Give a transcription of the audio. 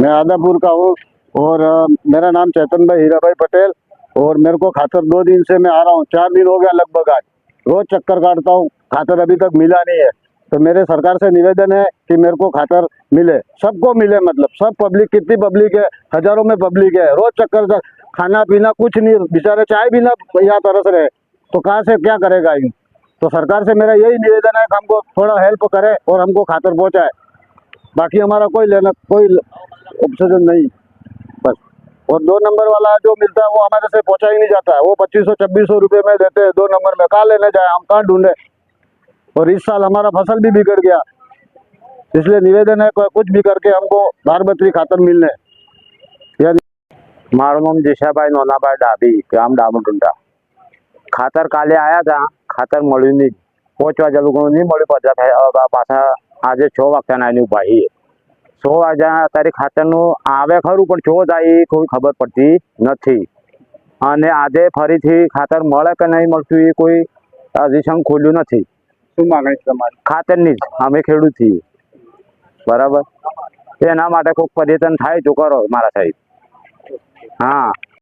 मैं आदापुर का हूँ और मेरा नाम चैतन भाई हीरा भाई पटेल और मेरे को खातर दो दिन से मैं आ रहा हूँ। चार दिन हो गया लगभग आज। रोज चक्कर काटता हूँ। खातर अभी तक मिला नहीं है। तो मेरे सरकार से निवेदन है कि मेरे को खातर मिले। सबको मिले मतलब। सब पब्लिक, कितनी पब्लिक है? हज़ारों में पब्लिक है। रोज चक्कर का खाना पीना कुछ नहीं। बेचारे चाय भी ना यहाँ तरस रहे। तो कहाँ से क्या करेगा यूँ? तो सरकार से मेरा यही निवेदन है कि हमको थोड़ा हेल्प करे और हमको खातर पहुँचाए। बाकी हमारा कोई लेना, कोई ऑप्शन नहीं बस और दो नंबर वाला जो मिलता है वो हमारे से पहुंचा ही नहीं जाता है वो पच्चीस सौ छब्बीस सौ रुपये में देते हैं दो नंबर में कहाँ लेने जाए हम कहाँ ढूंढे और इस साल हमारा फसल भी बिगड़ गया इसलिए निवेदन है कि कुछ भी करके हमको बारबत्री खातर मिलने या મારું નામ જેશાભાઈ નોનાભાઈ ડાભી ગામ ડામોટુંટા ખાતર કાલે આયા હતા ખાતર મળ્યું નહીં પાંચ વાગ્યા લોકો નહીં મળ્યું પાછા ફે- પાછા આજે છ વાગ્યાના આવીને ઉભા છીએ છ હજાર અત્યારે ખાતરનું આવે ખરું પણ જો જાય એ કોઈ ખબર પડતી નથી. અને આજે ફરીથી ખાતર મળે કે નહીં મળતું એ કોઈ સંઘ ખોલ્યું નથી. શું માગણી તમારી? ખાતરની જ અમે ખેડૂત છીએ બરાબર? એના માટે કોઈક પર્યટન થાય તો કરો મારા સાહેબ. હા.